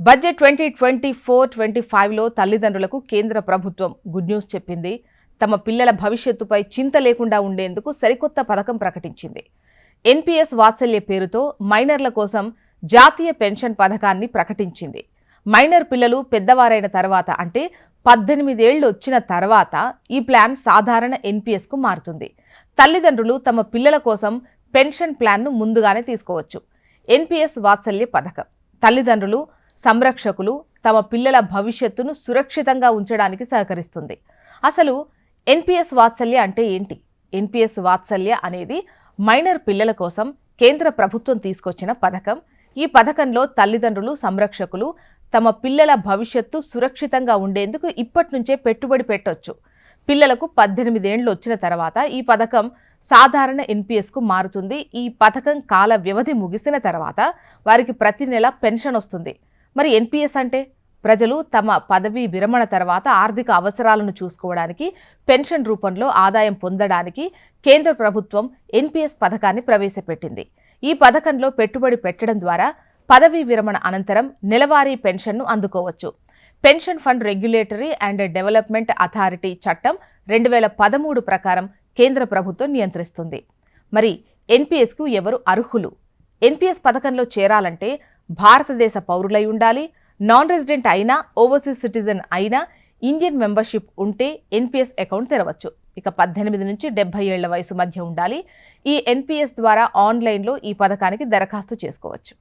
Budget twenty twenty four twenty ఫైవ్లో తల్లిదండ్రులకు కేంద్ర ప్రభుత్వం గుడ్ న్యూస్ చెప్పింది. తమ పిల్లల భవిష్యత్తుపై చింత లేకుండా ఉండేందుకు సరికొత్త పథకం ప్రకటించింది. ఎన్పిఎస్ వాత్సల్య పేరుతో మైనర్ల కోసం జాతీయ పెన్షన్ పథకాన్ని ప్రకటించింది. మైనర్ పిల్లలు పెద్దవారైన తర్వాత అంటే పద్దెనిమిదేళ్ళు వచ్చిన తర్వాత ఈ ప్లాన్ సాధారణ ఎన్పిఎస్కు మారుతుంది. తల్లిదండ్రులు తమ పిల్లల కోసం పెన్షన్ ప్లాన్ను ముందుగానే తీసుకోవచ్చు. ఎన్పిఎస్ వాత్సల్య పథకం. తల్లిదండ్రులు సంరక్షకులు తమ పిల్లల భవిష్యత్తును సురక్షితంగా ఉంచడానికి సహకరిస్తుంది. అసలు ఎన్పిఎస్ వాత్సల్య అంటే ఏంటి? ఎన్పిఎస్ వాత్సల్య అనేది మైనర్ పిల్లల కోసం కేంద్ర ప్రభుత్వం తీసుకొచ్చిన పథకం. ఈ పథకంలో తల్లిదండ్రులు సంరక్షకులు తమ పిల్లల భవిష్యత్తు సురక్షితంగా ఉండేందుకు ఇప్పటి నుంచే పెట్టుబడి పెట్టొచ్చు. పిల్లలకు పద్దెనిమిదేండ్లు వచ్చిన తర్వాత ఈ పథకం సాధారణ ఎన్పిఎస్కు మారుతుంది. ఈ పథకం కాల వ్యవధి ముగిసిన తర్వాత వారికి ప్రతి నెల పెన్షన్ వస్తుంది. మరి ఎన్పిఎస్ అంటే? ప్రజలు తమ పదవీ విరమణ తర్వాత ఆర్థిక అవసరాలను చూసుకోవడానికి పెన్షన్ రూపంలో ఆదాయం పొందడానికి కేంద్ర ప్రభుత్వం ఎన్పిఎస్ పథకాన్ని ప్రవేశపెట్టింది. ఈ పథకంలో పెట్టుబడి పెట్టడం ద్వారా పదవీ విరమణ అనంతరం నెలవారీ పెన్షన్ను అందుకోవచ్చు. Pension fund regulatory and development authority చట్టం రెండు వేల పదమూడు ప్రకారం కేంద్ర ప్రభుత్వం నియంత్రిస్తుంది. మరి ఎన్పిఎస్కు ఎవరు అర్హులు? ఎన్పిఎస్ పథకంలో చేరాలంటే భారతదేశ పౌరులై ఉండాలి నాన్ రెసిడెంట్ అయినా ఓవర్సీస్ సిటిజన్ అయినా ఇండియన్ మెంబర్షిప్ ఉంటే ఎన్పిఎస్ అకౌంట్ తెరవచ్చు. ఇక పద్దెనిమిది నుంచి డెబ్బై ఏళ్ళ వయసు మధ్య ఉండాలి. ఈ ఎన్పిఎస్ ద్వారా ఆన్లైన్లో ఈ పథకానికి దరఖాస్తు చేసుకోవచ్చు.